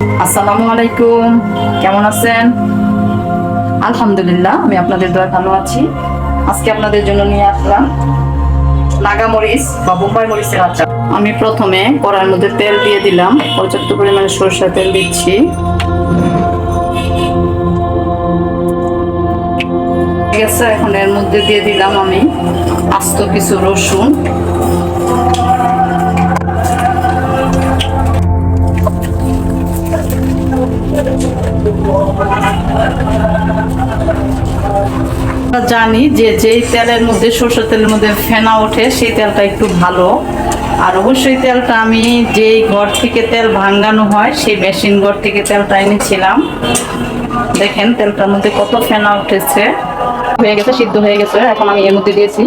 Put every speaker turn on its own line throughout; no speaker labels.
আসসালামু আলাইকুম। কেমন আছেন? আলহামদুলিল্লাহ, আমি আপনাদের দয়া ভালো আছি। আজকে আপনাদের জন্য নিয়ে আসলাম নাগা মরিচ বা বোম্বাই মরিচের আচার। আমি প্রথমে কড়ার মধ্যে তেল দিয়ে দিলাম। পর্যাপ্ত পরিমাণে সরষা তেল দিচ্ছি। ঠিক আছে, এখন এর মধ্যে দিয়ে দিলাম আমি আস্ত কিছু রসুন। আমরা জানি যে যেই তেলের মধ্যে সরষের তেলের মধ্যে ফেনা ওঠে, সেই তেলটা একটু ভালো। আর অবশ্যই তেলটা আমি যেই ঘর থেকে তেল ভাঙ্গানো হয়, সেই মেশিন ঘর থেকে তেলটা এনেছিলাম। দেখেন তেলটার মধ্যে কত ফেনা উঠেছে। হয়ে গেছে, সিদ্ধ হয়ে গেছে। এখন আমি এর মধ্যে দিয়েছি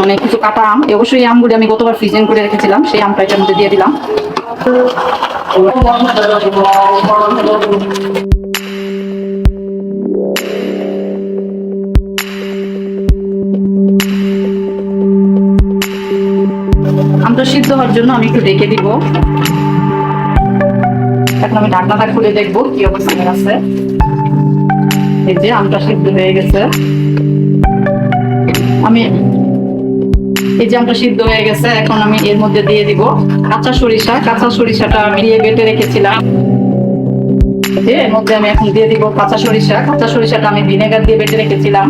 মানে কিছু কাটা আম। অবশ্যই আমগুলি আমি গতবার ফ্রিজিং করে রেখেছিলাম, সেই আমটা এটার মধ্যে দিয়ে দিলাম। সিদ্ধ হওয়ার জন্য আমি একটু ডেকে দিব। এখন আমি ঢাকনাটা খুলে দেখব কি অবস্থায় আছে। এই যে আমটা সিদ্ধ হয়ে গেছে। আমি এই যে আমটা সিদ্ধ হয়ে গেছে, এখন আমি এর মধ্যে দিয়ে দিব কাঁচা সরিষা। কাঁচা সরিষাটা আমি দিয়ে বেটে রেখেছিলাম। এর মধ্যে আমি এখন দিয়ে দিব কাঁচা সরিষা। কাঁচা সরিষাটা আমি ভিনেগার দিয়ে বেটে রেখেছিলাম।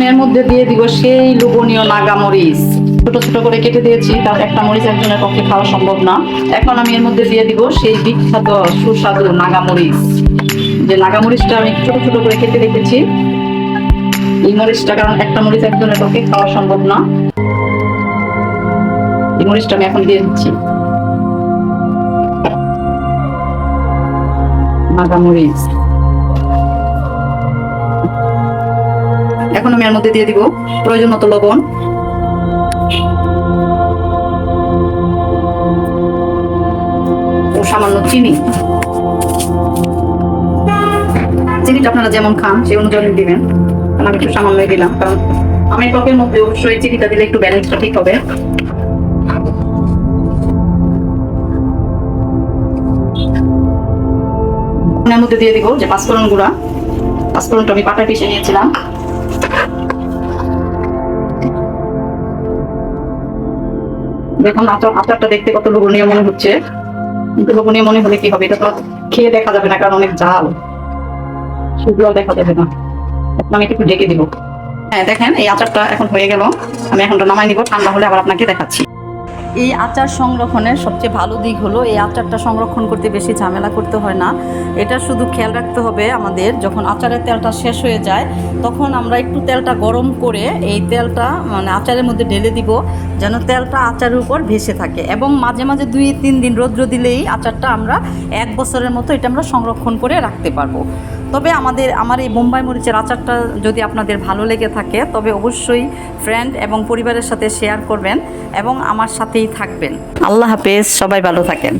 এখন মধ্যে দিয়ে দিব সেই লোভনীয় নাগা মরিচ। ছোট ছোট করে কেটে দিয়েছি, তার একটা মরিচ একজনের পক্ষে খাওয়া সম্ভব না। এখন আমি এর মধ্যে দিয়ে দিব সেই বিখ্যাত সুস্বাদু নাগা মরিচ। যে নাগা মরিচটা আমি ছোট ছোট করে কেটে রেখেছি। এই মরিচটা কারণ একটা মরিচ একজনের পক্ষে খাওয়া সম্ভব না। এই মরিচটা আমি এখন দিয়ে দিচ্ছি। নাগা মরিচ। এখন আমি এর মধ্যে দিয়ে দিব। প্রয়োজন মতো লবণ। ও সামান্য চিনি। চিনিটা আপনারা যেমন খান, সেই অনুযায়ী দিবেন। আমি একটু সামান্যই দিলাম, কারণ আমি টকের মধ্যে অবশ্যই চিনিটা দিলে একটু ব্যালেন্সটা ঠিক হবে। মধ্যে দিয়ে দিব যে পাঁচফোড়ন গুঁড়া। পাঁচফোড়নটা আমি পাটায় পিষে নিয়েছিলাম। দেখুন, আচার আচারটা দেখতে কত লোভনীয় মনে হচ্ছে। কিন্তু লোভনীয় মনে হলে কি হবে? এটা তো খেয়ে দেখা যাবে না, কারণ অনেক জাল সেগুলো দেখা যাবে না। এখন আমি একটু ডেকে দিব। হ্যাঁ দেখেন, এই আচারটা এখন হয়ে গেল। আমি এখন নামাই নিব। ঠান্ডা হলে আবার আপনাকে দেখাচ্ছি। এই আচার সংরক্ষণের সবচেয়ে ভালো দিক হলো এই আচারটা সংরক্ষণ করতে বেশি ঝামেলা করতে হয় না। এটা শুধু খেয়াল রাখতে হবে আমাদের, যখন আচারের তেলটা শেষ হয়ে যায়, তখন আমরা একটু তেলটা গরম করে এই তেলটা মানে আচারের মধ্যে ঢেলে দিব, যেন তেলটা আচারের উপর ভেসে থাকে। এবং মাঝে মাঝে দুই, তিন দিন রৌদ্র দিলেই আচারটা আমরা এক বছরের মতো এটা আমরা সংরক্ষণ করে রাখতে পারব। তবে আমাদের, আমার এই বোম্বাই মরিচের আচারটা যদি আপনাদের ভালো লেগে থাকে, তবে অবশ্যই ফ্রেন্ড এবং পরিবারের সাথে শেয়ার করবেন এবং আমার সাথেই থাকবেন। আল্লাহ হাফেজ, সবাই ভালো থাকেন।